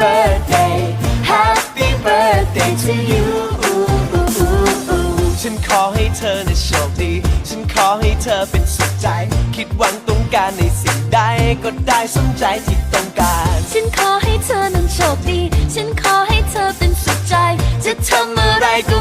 birthday Happy birthday to you ฉันขอให้เธอนะโชคดี ฉันขอให้เธอเป็นสุขใจ คิดหวังต้องการในสิ่งใดก็ได้สมใจที่ต้องการ ฉันขอให้เธอนั้นโชคดี ฉันขอให้เธอเป็นสุขใจ จะทำอะไรก็